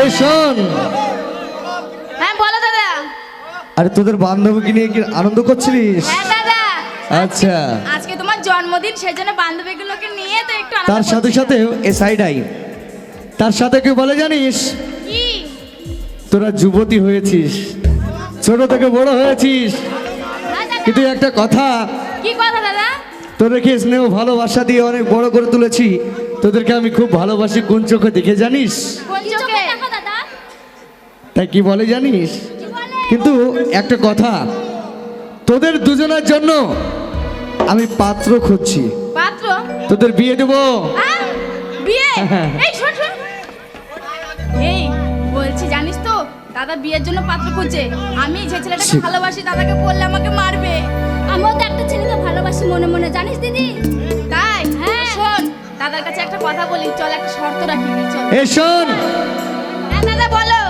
এই শোন হ্যাঁ বলো দাদা। আরে তোদের বান্ধবীকে নিয়ে কি আনন্দ করছিলিস? হ্যাঁ দাদা। আচ্ছা। আজকে তোমার জন্মদিন সেজন্য বান্ধবীগুলোকে নিয়ে তো একটু তার সাথে সাথে এ সাইড আই তার সাথে কি বলে জানিস? কি? তোরা যুবতী হয়েছিস। ছোট থেকে বড় হয়েছিস। হ্যাঁ কিন্তু একটা কথা। কি কথা দাদা? তোদেরকে স্নেহ ভালোবাসা দিয়ে অনেক বড় করে তুলেছি। তোদেরকে আমি খুব ভালোবাসি। কোন চোখে দেখে জানিস? তাই কি বলে জানিস? কিন্তু একটা কথা তোদের দুজনের জন্য আমি পাত্র খুঁজছি। পাত্র? তোদের বিয়ে দেবো। বিয়ে? হ্যাঁ। এই শোন শোন। এই বলছি জানিস তো? দাদা বিয়ের জন্য পাত্র খুঁজছে। আমি যে ছেলেটাকে ভালোবাসি দাদাকে বললে আমাকে মারবে। ভালোবাসি মনে মনে জানিস দিদি তাই হ্যাঁ শোন দাদার কাছে একটা কথা বলি চল একটা শর্ত রাখি চল এ শোন হ্যাঁ দাদা বলো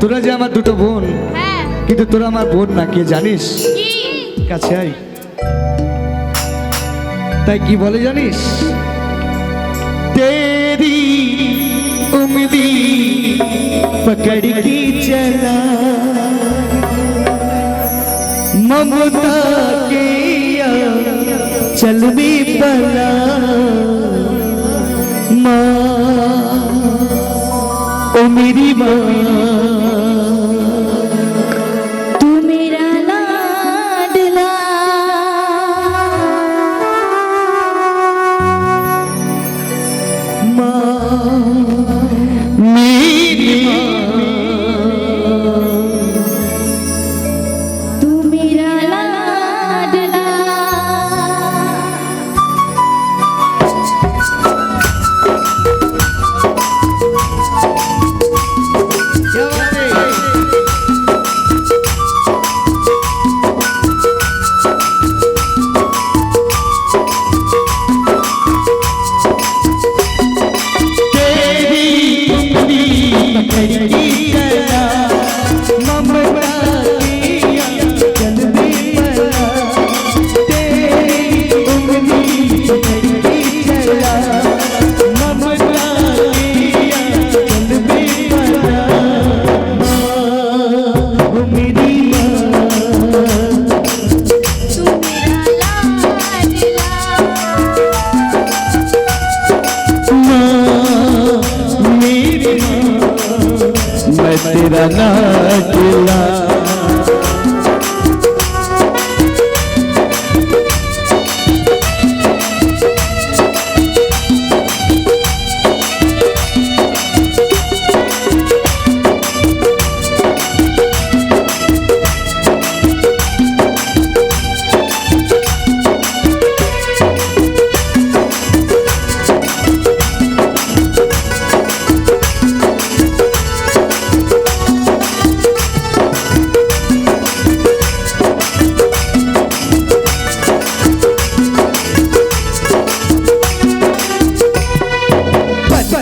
তোরা যে আমার দুটো বোন হ্যাঁ কিন্তু তোরা আমার বোন না কে জানিস কি কাছে আই তাই কি বলে জানিস তেরি উমদি पकड़ की चला ममता চলবি বলা মা ও মেরি মা Yeah.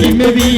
சிலுவி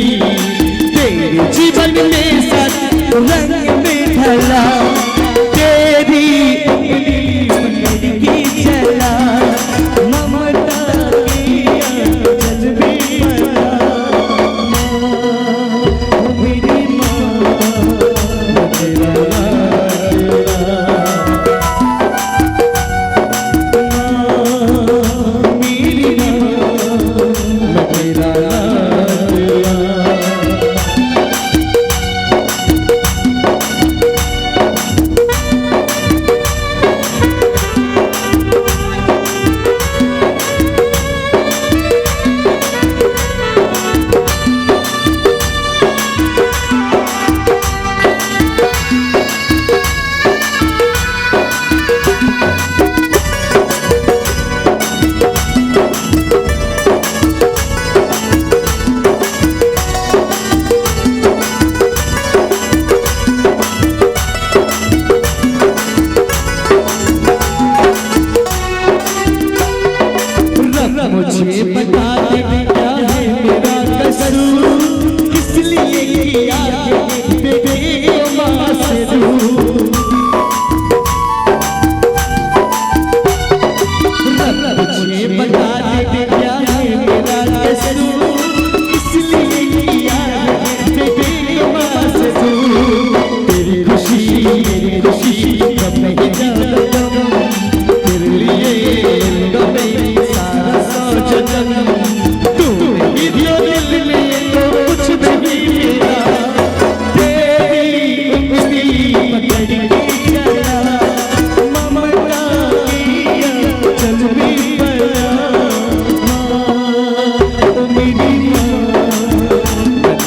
मुझे बता दे क्या है मेरा कसूर। किस किया तेरे बता दे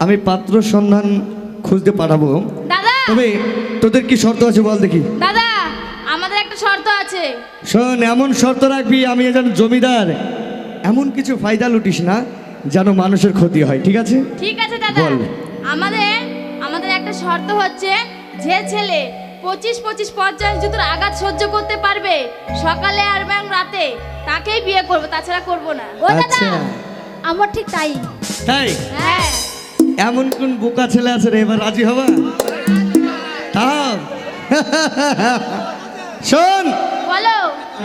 আমি পাত্র সন্ধান খুঁজতে পাঠাবো। দাদা! তবে তোদের কি শর্ত আছে বল দেখি। দাদা আমাদের একটা শর্ত আছে। শোন এমন শর্ত রাখবি আমি যেন জমিদার। এমন কিছু ফায়দা লুটিস না যেন মানুষের ক্ষতি হয় ঠিক আছে? ঠিক আছে দাদা। বল। আমাদের আমাদের একটা শর্ত হচ্ছে যে ছেলে পঁচিশ পঁচিশ পঞ্চাশ জুতোর আঘাত সহ্য করতে পারবে সকালে আর ব্যাং রাতে তাকেই বিয়ে করব তাছাড়া করব না। ও দাদা আচ্ছা। আমার ঠিক তাই। তাই? হ্যাঁ। এমন কোন বোকা ছেলে আছে রে? এবার রাজি হবা? থাম শোন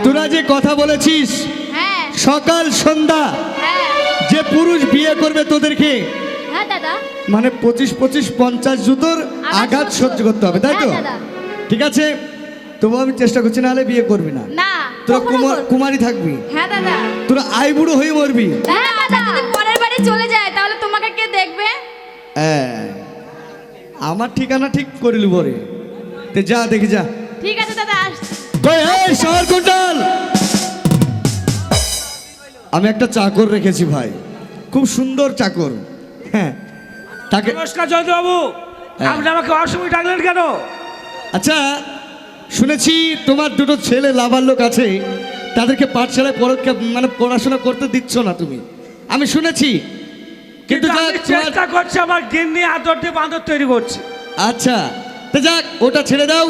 তোরা যে কথা বলেছিস হ্যাঁ। সকাল সন্ধ্যা হ্যাঁ। যে পুরুষ বিয়ে করবে তোদেরকে হ্যাঁ মানে পঁচিশ পঁচিশ পঞ্চাশ জুতোর আঘাত সহ্য- করতে হবে তাই তো? ঠিক আছে? তবু আমি চেষ্টা করছি নাহলে বিয়ে করবি না। না তোরা কুমার কুমারী থাকবি। হ্যাঁ তোরা আই বুড়ো হয়ে মরবি। হ্যাঁ পরের বাড়ি চলে যায় তাহলে তোমাকে কে দেখবে? হ্যাঁ, আমার ঠিকানা ঠিক করিল তে যা দেখি যা। ঠিক আছে দাদা শহর কোটাল আমি একটা চাকর রেখেছি ভাই। খুব সুন্দর চাকর। হ্যাঁ। তাকে নমস্কার জয়ন্তবাবু হ্যাঁ। আপনি আমাকে অসময় ডাকলেন কেন? আচ্ছা শুনেছি তোমার দুটো ছেলে লাভার লোক আছে। তাদেরকে পাঠশালায় পরীক্ষা মানে পড়াশোনা করতে দিচ্ছ না তুমি। আমি শুনেছি। কিন্তু চেষ্টা করছি আমার গিন্নি আদর দিয়ে বাঁদর তৈরি করছি। আচ্ছা তো যাক ওটা ছেড়ে দাও।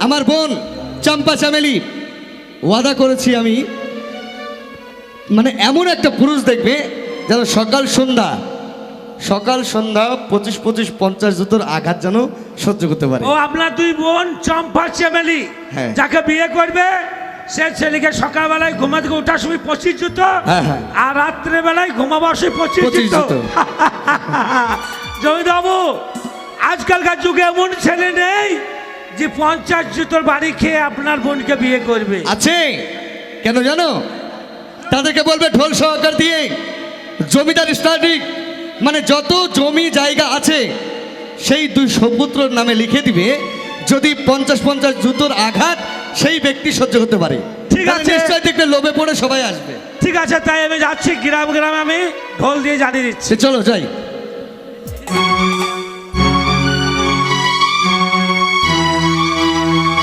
আমার বোন চম্পা চামেলি ওয়াদা করেছি আমি। মানে এমন একটা পুরুষ দেখবে যেন সকাল সন্ধ্যা সকাল সন্ধ্যা পঁচিশ পঁচিশ পঞ্চাশ জুতোর আঘাত যেন সহ্য করতে পারে। ও আপনার দুই বোন চম্পা চেমেলি হ্যাঁ। যাকে বিয়ে করবে সে ছেলেকে সকালবেলায় ঘুমা থেকে ওঠার সময় পঁচিশ জুতো হ্যাঁ, হ্যাঁ। আর রাত্রে বেলায় ঘুমাবার সময় পঁচিশ 25 জুতো। জমিদাবু আজকালকার যুগে এমন ছেলে নেই যে পঞ্চাশ জুতোর বাড়ি খেয়ে আপনার বোনকে বিয়ে করবে। আছে। কেন জানো? তাদেরকে বলবে ঢোল সহকার দিয়ে জমিদার স্টার্টিং। মানে যত জমি জায়গা আছে সেই দুই সপুত্রর নামে লিখে দিবে যদি পঞ্চাশ পঞ্চাশ জুতোর আঘাত সেই ব্যক্তি সহ্য করতে পারে। ঠিক আছে। নিশ্চয় দেখবে লোভে পড়ে সবাই আসবে। ঠিক আছে তাই আমি যাচ্ছি গ্রাম গ্রামে আমি ঢোল দিয়ে জানিয়ে দিচ্ছি। চলো যাই।